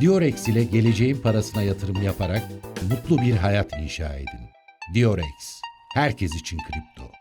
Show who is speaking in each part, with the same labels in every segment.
Speaker 1: Diorex ile geleceğin parasına yatırım yaparak mutlu bir hayat inşa edin. Diorex, herkes için kripto.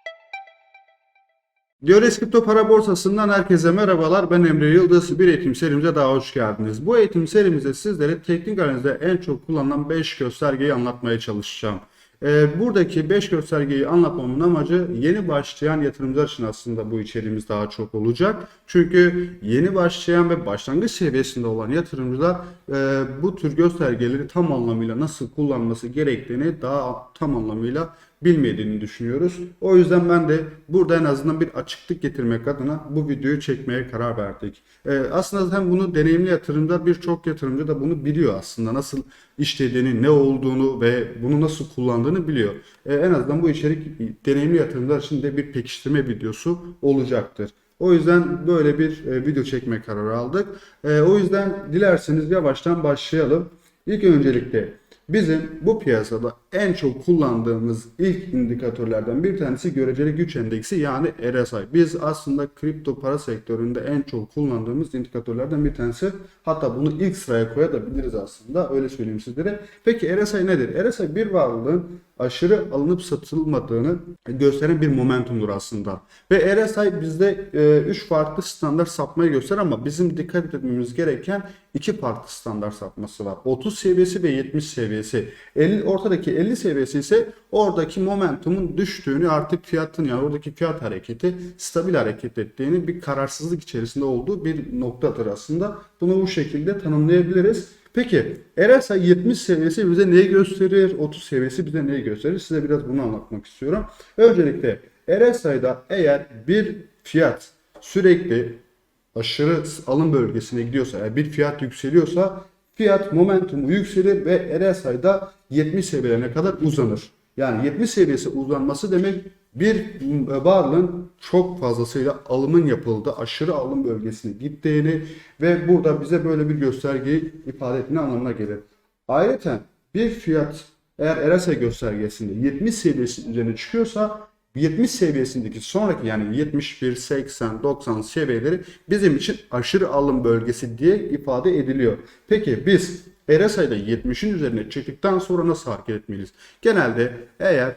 Speaker 2: Diyorex Kripto Para Borsası'ndan herkese merhabalar. Ben Emre Yıldız. Bir eğitim serimize daha hoş geldiniz. Bu eğitim serimizde sizlere teknik analizde en çok kullanılan 5 göstergeyi anlatmaya çalışacağım. Ee, buradaki 5 göstergeyi anlatmamın amacı yeni başlayan yatırımcılar için aslında bu içeriğimiz daha çok olacak. Çünkü yeni başlayan ve başlangıç seviyesinde olan yatırımcılar e, bu tür göstergeleri tam anlamıyla nasıl kullanması gerektiğini daha tam anlamıyla bilmediğini düşünüyoruz. O yüzden ben de burada en azından bir açıklık getirmek adına bu videoyu çekmeye karar verdik. Ee, aslında zaten bunu deneyimli yatırımcılar birçok yatırımcı da bunu biliyor aslında. Nasıl işlediğini, ne olduğunu ve bunu nasıl kullandığını biliyor. Ee, en azından bu içerik deneyimli yatırımcılar için de bir pekiştirme videosu olacaktır. O yüzden böyle bir e, video çekme kararı aldık. E, o yüzden dilerseniz yavaştan başlayalım. İlk öncelikle Bizim bu piyasada en çok kullandığımız ilk indikatörlerden bir tanesi göreceli güç endeksi yani RSI. Biz aslında kripto para sektöründe en çok kullandığımız indikatörlerden bir tanesi. Hatta bunu ilk sıraya koyabiliriz aslında öyle söyleyeyim sizlere. Peki RSI nedir? RSI bir varlığın aşırı alınıp satılmadığını gösteren bir momentumdur aslında. Ve RSI bizde 3 farklı standart sapmayı gösterir ama bizim dikkat etmemiz gereken iki farklı standart sapması var. 30 seviyesi ve 70 seviyesi. 50, ortadaki 50 seviyesi ise oradaki momentumun düştüğünü artık fiyatın yani oradaki fiyat hareketi stabil hareket ettiğini bir kararsızlık içerisinde olduğu bir noktadır aslında. Bunu bu şekilde tanımlayabiliriz. Peki RSI 70 seviyesi bize neyi gösterir? 30 seviyesi bize neyi gösterir? Size biraz bunu anlatmak istiyorum. Öncelikle RSI'da eğer bir fiyat sürekli aşırı alım bölgesine gidiyorsa, yani bir fiyat yükseliyorsa fiyat momentumu yükselir ve RSI'da 70 seviyelerine kadar uzanır. Yani 70 seviyesi uzanması demek bir varlığın çok fazlasıyla alımın yapıldığı, aşırı alım bölgesine gittiğini ve burada bize böyle bir göstergeyi ifade ettiğini anlamına gelir. Ayrıca bir fiyat eğer RSI göstergesinde 70 seviyesi üzerine çıkıyorsa 70 seviyesindeki sonraki yani 71, 80, 90 seviyeleri bizim için aşırı alım bölgesi diye ifade ediliyor. Peki biz RSI'da 70'in üzerine çıktıktan sonra nasıl hareket etmeliyiz? Genelde eğer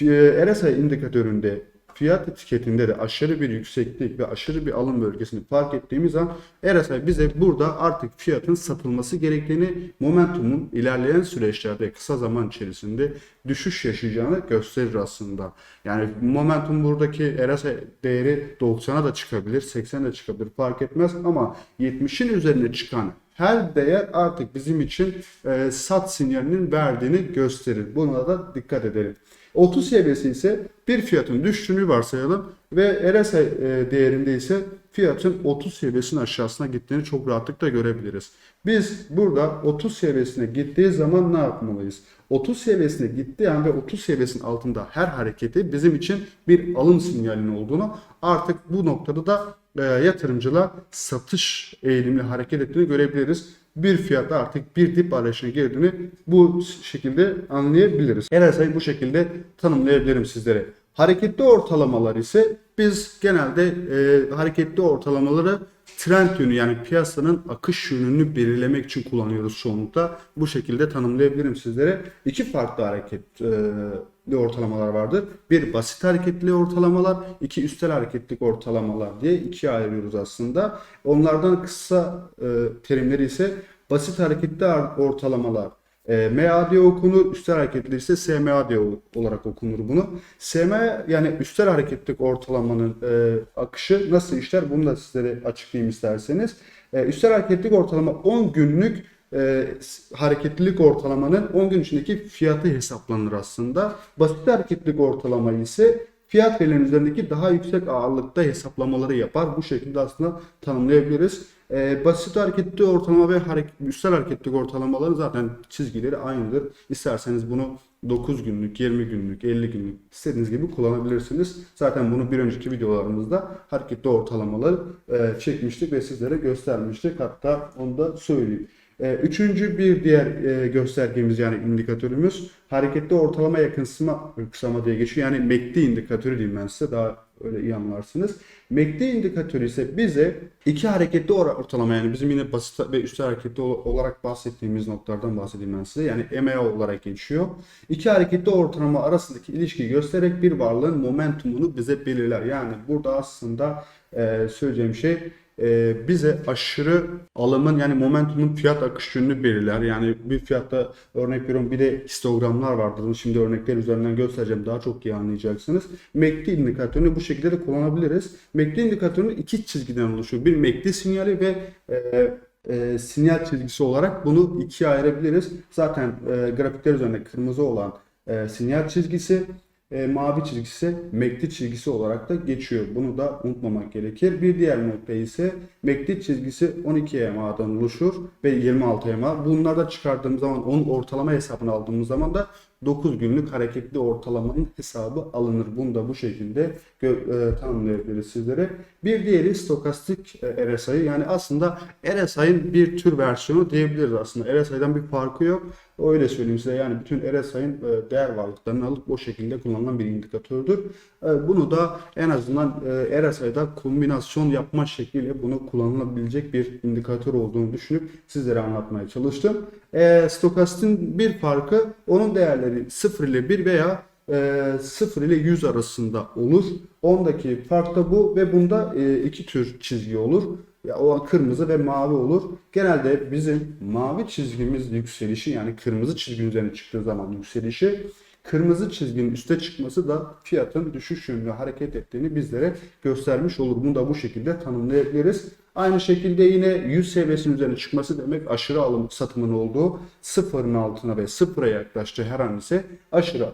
Speaker 2: e, RSI indikatöründe fiyat etiketinde de aşırı bir yükseklik ve aşırı bir alım bölgesini fark ettiğimiz an RSI bize burada artık fiyatın satılması gerektiğini, momentumun ilerleyen süreçlerde kısa zaman içerisinde düşüş yaşayacağını gösterir aslında. Yani momentum buradaki RSI değeri 90'a da çıkabilir, 80'e de çıkabilir fark etmez ama 70'in üzerine çıkan her değer artık bizim için e, sat sinyalinin verdiğini gösterir. Buna da dikkat edelim. 30 seviyesi ise bir fiyatın düştüğünü varsayalım ve RSI e, değerinde ise fiyatın 30 seviyesinin aşağısına gittiğini çok rahatlıkla görebiliriz. Biz burada 30 seviyesine gittiği zaman ne yapmalıyız? 30 seviyesine gittiği an ve 30 seviyesinin altında her hareketi bizim için bir alım sinyalinin olduğunu artık bu noktada da e, yatırımcılar satış eğilimli hareket ettiğini görebiliriz bir fiyatta artık bir dip arayışına girdiğini bu şekilde anlayabiliriz. RSI'yi bu şekilde tanımlayabilirim sizlere. Hareketli ortalamalar ise biz genelde e, hareketli ortalamaları trend yönü yani piyasanın akış yönünü belirlemek için kullanıyoruz çoğunlukla. Bu şekilde tanımlayabilirim sizlere. İki farklı hareketli ortalamalar vardır. Bir basit hareketli ortalamalar, iki üstel hareketli ortalamalar diye ikiye ayırıyoruz aslında. Onlardan kısa e, terimleri ise basit hareketli ortalamalar e, MA diye okunur, üstel hareketli ise SMA diye olarak okunur bunu. SMA yani üstel hareketlilik ortalamanın e, akışı nasıl işler bunu da sizlere açıklayayım isterseniz. E, üstel hareketlilik ortalama 10 günlük e, hareketlilik ortalamanın 10 gün içindeki fiyatı hesaplanır aslında. Basit hareketlilik ortalama ise fiyat verilerinin üzerindeki daha yüksek ağırlıkta hesaplamaları yapar. Bu şekilde aslında tanımlayabiliriz. E, basit hareketli ortalama ve hareket, üstel hareketli ortalamaların zaten çizgileri aynıdır. İsterseniz bunu 9 günlük, 20 günlük, 50 günlük istediğiniz gibi kullanabilirsiniz. Zaten bunu bir önceki videolarımızda hareketli ortalamaları e, çekmiştik ve sizlere göstermiştik. Hatta onu da söyleyeyim. E, üçüncü bir diğer e, göstergemiz yani indikatörümüz hareketli ortalama yakınsama kısama diye geçiyor. Yani MACD indikatörü diyeyim ben size daha öyle iyi anlarsınız. MACD indikatörü ise bize iki hareketli or- ortalama yani bizim yine basit ve üstü hareketli ol- olarak bahsettiğimiz noktalardan bahsedeyim ben size. Yani EMA olarak geçiyor. İki hareketli ortalama arasındaki ilişkiyi göstererek bir varlığın momentumunu bize belirler. Yani burada aslında e, söyleyeceğim şey e, bize aşırı alımın yani momentumun fiyat akış yönünü belirler. Yani bir fiyatta örnek veriyorum bir de histogramlar vardır. Şimdi örnekler üzerinden göstereceğim daha çok iyi anlayacaksınız. MACD indikatörünü bu şekilde de kullanabiliriz. MACD indikatörünün iki çizgiden oluşuyor. Bir MACD sinyali ve e, e, sinyal çizgisi olarak bunu ikiye ayırabiliriz. Zaten e, grafikler üzerinde kırmızı olan e, sinyal çizgisi e, mavi çizgisi MACD çizgisi olarak da geçiyor. Bunu da unutmamak gerekir. Bir diğer nokta ise MACD çizgisi 12 EMA'dan oluşur ve 26 EMA. Bunları da çıkardığımız zaman onun ortalama hesabını aldığımız zaman da 9 günlük hareketli ortalamanın hesabı alınır. Bunu da bu şekilde e, tanımlayabiliriz sizlere. Bir diğeri stokastik e, RSI. Yani aslında RSI'nin bir tür versiyonu diyebiliriz aslında. RSI'den bir farkı yok. Öyle söyleyeyim size yani bütün RSI'nin e, değer varlıklarını alıp o şekilde kullanılan bir indikatördür. E, Bunu da en azından e, RSI'da kombinasyon yapma şekliyle bunu kullanılabilecek bir indikatör olduğunu düşünüp sizlere anlatmaya çalıştım. E, Stokastin bir farkı onun değerleri 0 ile 1 veya e, 0 ile 100 arasında olur. Ondaki fark da bu ve bunda e, iki tür çizgi olur. Ya o kırmızı ve mavi olur. Genelde bizim mavi çizgimiz yükselişi yani kırmızı çizginin üzerine çıktığı zaman yükselişi Kırmızı çizginin üste çıkması da fiyatın düşüş yönlü hareket ettiğini bizlere göstermiş olur. Bunu da bu şekilde tanımlayabiliriz. Aynı şekilde yine 100 seviyesinin üzerine çıkması demek aşırı alım satımın olduğu sıfırın altına ve sıfıra yaklaştığı her an ise aşırı e,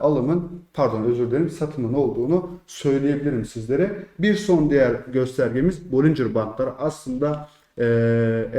Speaker 2: alımın pardon özür dilerim satımın olduğunu söyleyebilirim sizlere. Bir son diğer göstergemiz Bollinger Bandları aslında e,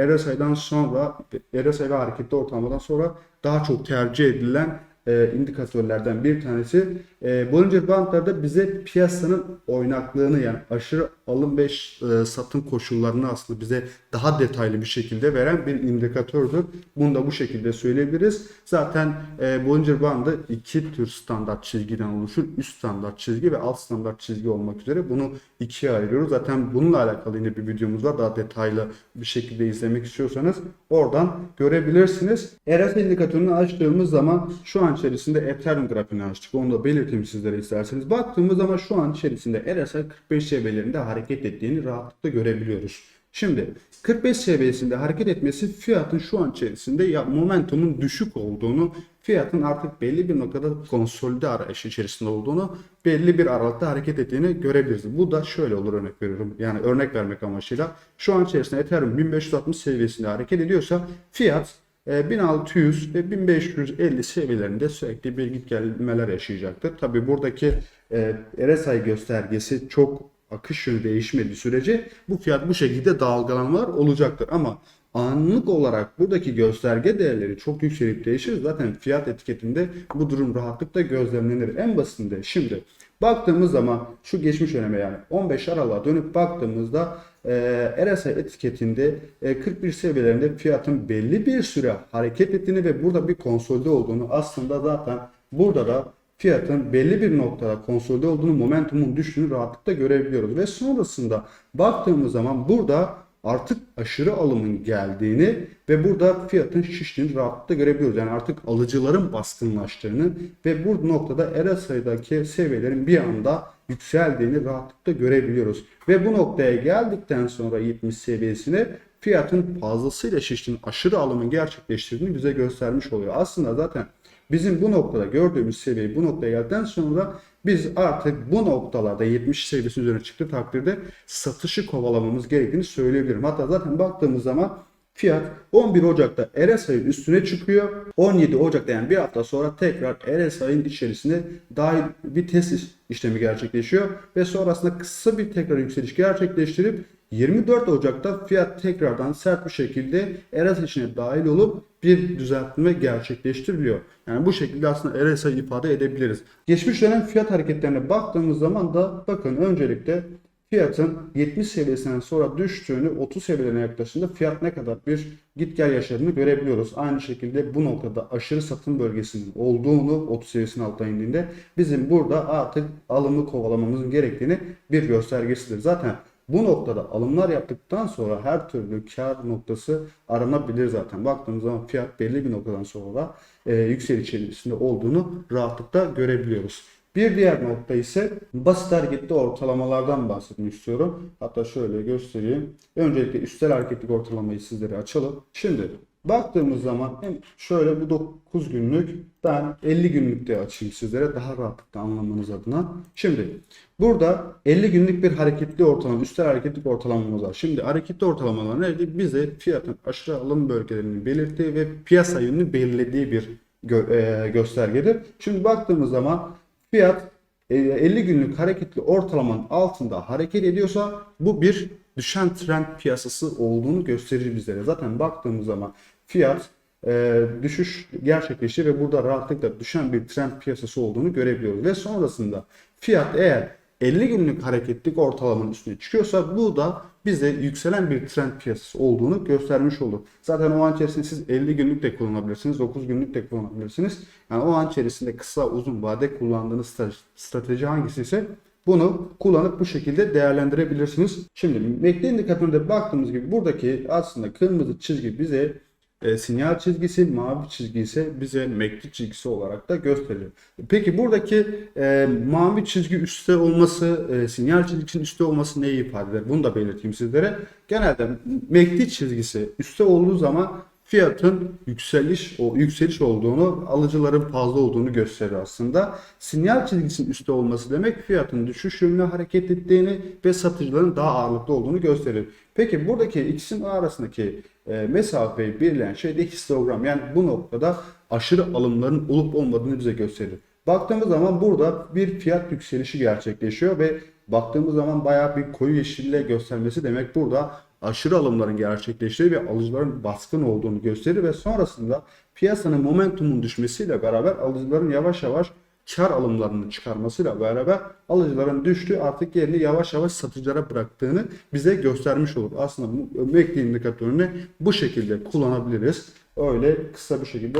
Speaker 2: RSI'dan sonra RSI ve hareketli ortalamadan sonra daha çok tercih edilen e, indikatörlerden bir tanesi. E, Bollinger Bandlarda bize piyasanın oynaklığını yani aşırı alım ve e, satım koşullarını aslında bize daha detaylı bir şekilde veren bir indikatördür. Bunu da bu şekilde söyleyebiliriz. Zaten e, Bollinger Bandı iki tür standart çizgiden oluşur. Üst standart çizgi ve alt standart çizgi olmak üzere bunu ikiye ayırıyoruz. Zaten bununla alakalı yine bir videomuz var. Daha detaylı bir şekilde izlemek istiyorsanız oradan görebilirsiniz. RSI indikatörünü açtığımız zaman şu an içerisinde Ethereum grafiğini açtık. Onu da belirteyim sizlere isterseniz. Baktığımız zaman şu an içerisinde RSI 45 seviyelerinde hareket ettiğini rahatlıkla görebiliyoruz. Şimdi 45 seviyesinde hareket etmesi fiyatın şu an içerisinde ya momentumun düşük olduğunu, fiyatın artık belli bir noktada konsolide arayışı içerisinde olduğunu, belli bir aralıkta hareket ettiğini görebiliriz. Bu da şöyle olur örnek veriyorum. Yani örnek vermek amacıyla şu an içerisinde Ethereum 1560 seviyesinde hareket ediyorsa fiyat 1600 ve 1550 seviyelerinde sürekli bir git gelmeler yaşayacaktır. Tabi buradaki e, RSI göstergesi çok akış yönü değişmediği sürece bu fiyat bu şekilde dalgalanmalar olacaktır. Ama anlık olarak buradaki gösterge değerleri çok yükselip değişir. Zaten fiyat etiketinde bu durum rahatlıkla gözlemlenir. En basitinde şimdi baktığımız zaman şu geçmiş döneme yani 15 Aralık'a dönüp baktığımızda e, RSI etiketinde e, 41 seviyelerinde fiyatın belli bir süre hareket ettiğini ve burada bir konsolide olduğunu aslında zaten burada da fiyatın belli bir noktada konsolide olduğunu, momentumun düştüğünü rahatlıkla görebiliyoruz. Ve sonrasında baktığımız zaman burada artık aşırı alımın geldiğini ve burada fiyatın şiştiğini rahatlıkla görebiliyoruz. Yani artık alıcıların baskınlaştığını ve bu noktada RSI'daki seviyelerin bir anda yükseldiğini rahatlıkla görebiliyoruz. Ve bu noktaya geldikten sonra 70 seviyesine fiyatın fazlasıyla şiştiğini, aşırı alımın gerçekleştirdiğini bize göstermiş oluyor. Aslında zaten Bizim bu noktada gördüğümüz seviyeyi bu noktaya geldikten sonra biz artık bu noktalarda 70 seviyesi üzerine çıktı takdirde satışı kovalamamız gerektiğini söyleyebilirim. Hatta zaten baktığımız zaman fiyat 11 Ocak'ta RSI'nin üstüne çıkıyor. 17 Ocak'ta yani bir hafta sonra tekrar RSI'nin içerisinde dahil bir test işlemi gerçekleşiyor ve sonrasında kısa bir tekrar yükseliş gerçekleştirip 24 Ocak'ta fiyat tekrardan sert bir şekilde RSI içine dahil olup bir düzeltme gerçekleştiriliyor. Yani bu şekilde aslında RSI ifade edebiliriz. Geçmiş dönem fiyat hareketlerine baktığımız zaman da bakın öncelikle fiyatın 70 seviyesinden sonra düştüğünü 30 seviyelerine yaklaştığında fiyat ne kadar bir git gel yaşadığını görebiliyoruz. Aynı şekilde bu noktada aşırı satım bölgesinin olduğunu 30 seviyesinin altına indiğinde bizim burada artık alımı kovalamamızın gerektiğini bir göstergesidir. Zaten bu noktada alımlar yaptıktan sonra her türlü kar noktası aranabilir zaten. Baktığımız zaman fiyat belli bir noktadan sonra e, yükseliş içerisinde olduğunu rahatlıkla görebiliyoruz. Bir diğer nokta ise basit hareketli ortalamalardan bahsetmek istiyorum. Hatta şöyle göstereyim. Öncelikle üstel hareketlik ortalamayı sizlere açalım. Şimdi baktığımız zaman hem şöyle bu 9 günlük ben 50 günlükte açayım sizlere daha rahatlıkla anlamanız adına. Şimdi burada 50 günlük bir hareketli ortalama, üstel hareketlik ortalamamız var. Şimdi hareketli ortalamalar neydi? Bize fiyatın aşırı alım bölgelerini belirttiği ve piyasa yönünü belirlediği bir gö- e, göstergedir. Şimdi baktığımız zaman fiyat e, 50 günlük hareketli ortalamanın altında hareket ediyorsa bu bir düşen trend piyasası olduğunu gösterir bizlere. Zaten baktığımız zaman fiyat e, düşüş gerçekleşti ve burada rahatlıkla düşen bir trend piyasası olduğunu görebiliyoruz. Ve sonrasında fiyat eğer 50 günlük hareketlik ortalamanın üstüne çıkıyorsa bu da bize yükselen bir trend piyasası olduğunu göstermiş olur. Zaten o an içerisinde siz 50 günlük de kullanabilirsiniz, 9 günlük de kullanabilirsiniz. Yani o an içerisinde kısa uzun vade kullandığınız stra- strateji hangisi ise bunu kullanıp bu şekilde değerlendirebilirsiniz. Şimdi MACD indikatöründe baktığımız gibi buradaki aslında kırmızı çizgi bize e, sinyal çizgisi, mavi çizgi ise bize MACD çizgisi olarak da gösteriyor. Peki buradaki e, mavi çizgi üstte olması, e, sinyal çizgisinin üstte olması neyi ifade eder? Bunu da belirteyim sizlere. Genelde MACD çizgisi üstte olduğu zaman fiyatın yükseliş o yükseliş olduğunu, alıcıların fazla olduğunu gösterir aslında. Sinyal çizgisinin üstte olması demek fiyatın düşüş yönüne hareket ettiğini ve satıcıların daha ağırlıklı olduğunu gösterir. Peki buradaki ikisinin arasındaki e, mesafeyi belirleyen şey de histogram. Yani bu noktada aşırı alımların olup olmadığını bize gösterir. Baktığımız zaman burada bir fiyat yükselişi gerçekleşiyor ve baktığımız zaman bayağı bir koyu yeşille göstermesi demek burada aşırı alımların gerçekleştiği ve alıcıların baskın olduğunu gösterir ve sonrasında piyasanın momentumun düşmesiyle beraber alıcıların yavaş yavaş kar alımlarını çıkarmasıyla beraber alıcıların düştüğü artık yerini yavaş yavaş satıcılara bıraktığını bize göstermiş olur. Aslında MACD indikatörünü bu şekilde kullanabiliriz. Öyle kısa bir şekilde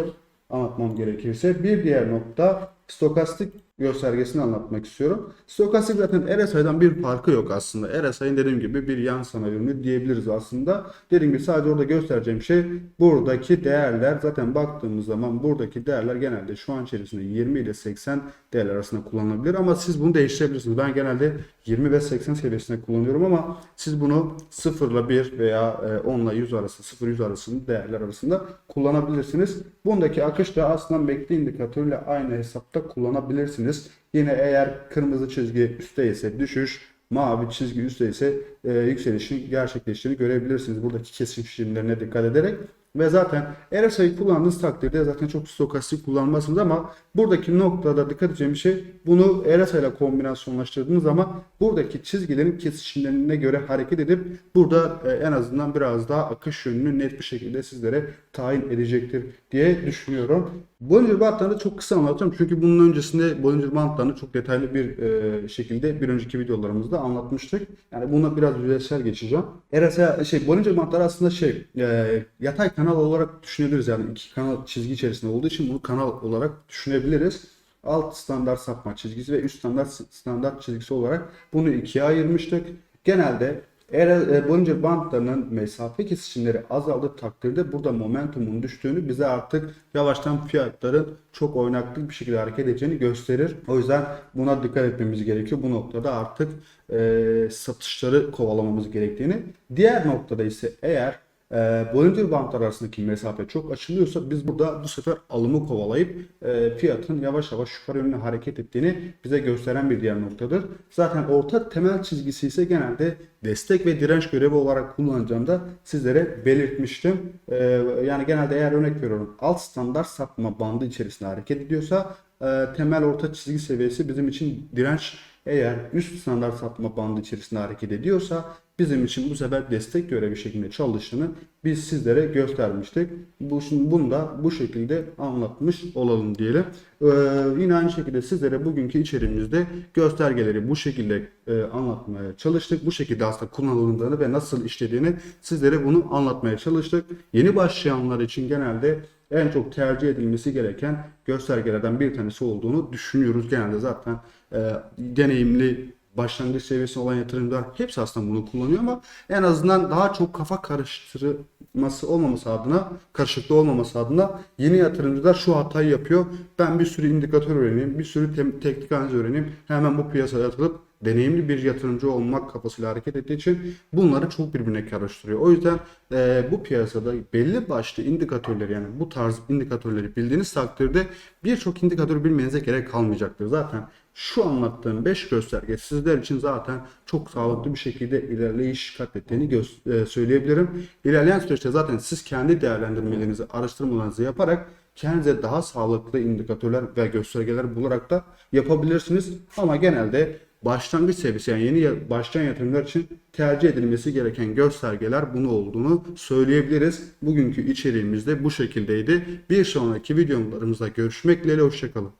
Speaker 2: anlatmam gerekirse. Bir diğer nokta stokastik göstergesini anlatmak istiyorum. Stokastik zaten RSI'den bir farkı yok aslında. RSI'nin dediğim gibi bir yan sanayi ürünü diyebiliriz aslında. Dediğim gibi sadece orada göstereceğim şey buradaki değerler. Zaten baktığımız zaman buradaki değerler genelde şu an içerisinde 20 ile 80 değerler arasında kullanılabilir ama siz bunu değiştirebilirsiniz. Ben genelde 20 ve 80 seviyesinde kullanıyorum ama siz bunu 0 ile 1 veya 10 ile 100 arası 0-100 arasında değerler arasında kullanabilirsiniz. Bundaki akış da aslında MACD indikatörüyle aynı hesapta kullanabilirsiniz. Yine eğer kırmızı çizgi üstte ise düşüş, mavi çizgi üstte ise e, yükselişin gerçekleştiğini görebilirsiniz. Buradaki kesişimlerine dikkat ederek. Ve zaten RSI'yi kullandığınız takdirde zaten çok stokastik kullanmazsınız ama buradaki noktada dikkat edeceğim şey bunu RSI ile kombinasyonlaştırdığınız zaman buradaki çizgilerin kesişimlerine göre hareket edip burada e, en azından biraz daha akış yönünü net bir şekilde sizlere tayin edecektir diye düşünüyorum. Bollinger Bandlarını çok kısa anlatacağım çünkü bunun öncesinde Bollinger Bandlarını çok detaylı bir e, şekilde bir önceki videolarımızda anlatmıştık. Yani buna biraz yüzeysel geçeceğim. RSI şey Bollinger Bandları aslında şey e, yatay kanal olarak düşünebiliriz yani iki kanal çizgi içerisinde olduğu için bunu kanal olarak düşünebiliriz. Alt standart sapma çizgisi ve üst standart standart çizgisi olarak bunu ikiye ayırmıştık. Genelde eğer e, Bollinger Bandlarının mesafe kesişimleri azaldığı takdirde burada momentumun düştüğünü bize artık yavaştan fiyatların çok oynaklı bir şekilde hareket edeceğini gösterir. O yüzden buna dikkat etmemiz gerekiyor. Bu noktada artık e, satışları kovalamamız gerektiğini. Diğer noktada ise eğer e, Bollinger Bandlar arasındaki mesafe çok açılıyorsa biz burada bu sefer alımı kovalayıp e, fiyatın yavaş yavaş yukarı yönlü hareket ettiğini bize gösteren bir diğer noktadır. Zaten orta temel çizgisi ise genelde destek ve direnç görevi olarak kullanacağım da sizlere belirtmiştim. E, yani genelde eğer örnek veriyorum alt standart sapma bandı içerisinde hareket ediyorsa e, temel orta çizgi seviyesi bizim için direnç eğer üst standart sapma bandı içerisinde hareket ediyorsa bizim için bu sefer destek görevi şeklinde çalıştığını biz sizlere göstermiştik. Bu, şimdi bunu da bu şekilde anlatmış olalım diyelim. Ee, yine aynı şekilde sizlere bugünkü içeriğimizde göstergeleri bu şekilde e, anlatmaya çalıştık. Bu şekilde aslında kullanıldığını ve nasıl işlediğini sizlere bunu anlatmaya çalıştık. Yeni başlayanlar için genelde en çok tercih edilmesi gereken göstergelerden bir tanesi olduğunu düşünüyoruz. Genelde zaten e, deneyimli başlangıç seviyesi olan yatırımcılar hepsi aslında bunu kullanıyor ama en azından daha çok kafa karıştırması olmaması adına, karışıklığı olmaması adına yeni yatırımcılar şu hatayı yapıyor. Ben bir sürü indikatör öğreneyim, bir sürü te- teknik analiz öğreneyim. Hemen bu piyasaya atılıp deneyimli bir yatırımcı olmak kafasıyla hareket ettiği için bunları çok birbirine karıştırıyor. O yüzden e, bu piyasada belli başlı indikatörleri yani bu tarz indikatörleri bildiğiniz takdirde birçok indikatörü bilmenize gerek kalmayacaktır. Zaten şu anlattığım 5 gösterge sizler için zaten çok sağlıklı bir şekilde ilerleyiş kat ettiğini e, söyleyebilirim. İlerleyen süreçte zaten siz kendi değerlendirmelerinizi, araştırmalarınızı yaparak kendinize daha sağlıklı indikatörler ve göstergeler bularak da yapabilirsiniz. Ama genelde başlangıç seviyesi yani yeni ya- başlayan yatırımlar için tercih edilmesi gereken göstergeler bunu olduğunu söyleyebiliriz. Bugünkü içeriğimiz de bu şekildeydi. Bir sonraki videolarımızda görüşmek dileğiyle hoşçakalın.